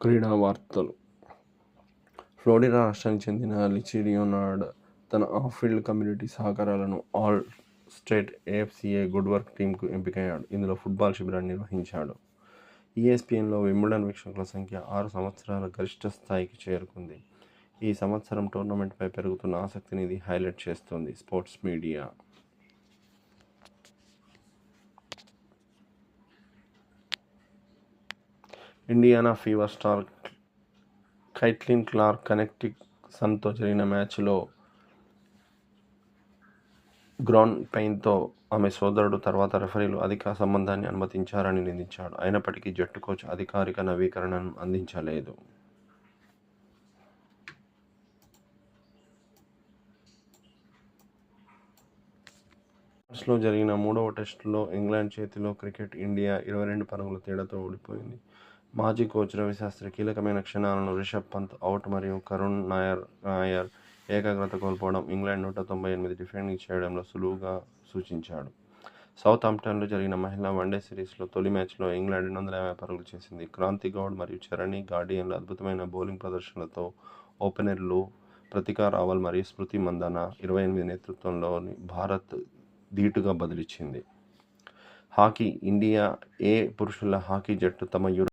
క్రీడా వార్తలు ఫ్లోరిడా రాష్ట్రానికి చెందిన లిచిరియోనాడ్ తన off field community సహకారాలను all state AFCA good work టీంకు ఎంపికయ్యాడు. ఇందులో ఫుట్బాల్ శిబిరాన్ని నిర్వహించాడు. ఈఎస్పిఎన్లో వింబుల్డన్ వీక్షకుల సంఖ్య ఆరు సంవత్సరాల గరిష్ట స్థాయికి చేరుకుంది. ఈ సంవత్సరం టోర్నమెంట్పై పెరుగుతున్న ఆసక్తిని ఇది హైలైట్ చేస్తుంది sports media Indiana Fever star Caitlin Clark Connecticut సన్తో జరిగిన మ్యాచ్లో గ్రౌండ్ పెయిన్తో ఆమె సోదరుడు తర్వాత రెఫరీలు అధిక సంబంధాన్ని అనుమతించారని నిందించాడు. అయినప్పటికీ జట్టు కోచ్ అధికారిక నవీకరణను అందించలేదు. లార్డ్స్లో జరిగిన మూడవ టెస్టులో ఇంగ్లాండ్ చేతిలో క్రికెట్ ఇండియా ఇరవై రెండు పరుగుల తేడాతో ఓడిపోయింది. మాజీ కోచ్ రవిశాస్ర్తి కీలకమైన క్షణాలను రిషబ్ పంత్ అవుట్ మరియు కరుణ్ నాయర్ నాయర్ ఏకాగ్రత కోల్పోవడం ఇంగ్లాండ్ నూట తొంభై ఎనిమిది డిఫెండింగ్ చేయడంలో సులువుగా సూచించాడు. సౌత్ ఆంప్టన్లో జరిగిన మహిళా వన్డే సిరీస్లో తొలి మ్యాచ్లో ఇంగ్లాండ్ రెండు వందల యాభై పరుగులు చేసింది. క్రాంతి గౌడ్ మరియు చరణి గార్డియన్ల అద్భుతమైన బౌలింగ్ ప్రదర్శనలతో ఓపెనర్లు ప్రతికా రావల్ మరియు స్మృతి మందన ఇరవై ఎనిమిది నేతృత్వంలోని భారత్ ధీటుగా బదిలిచ్చింది హాకీ ఇండియా ఏ పురుషుల హాకీ జట్టు తమ యూరప్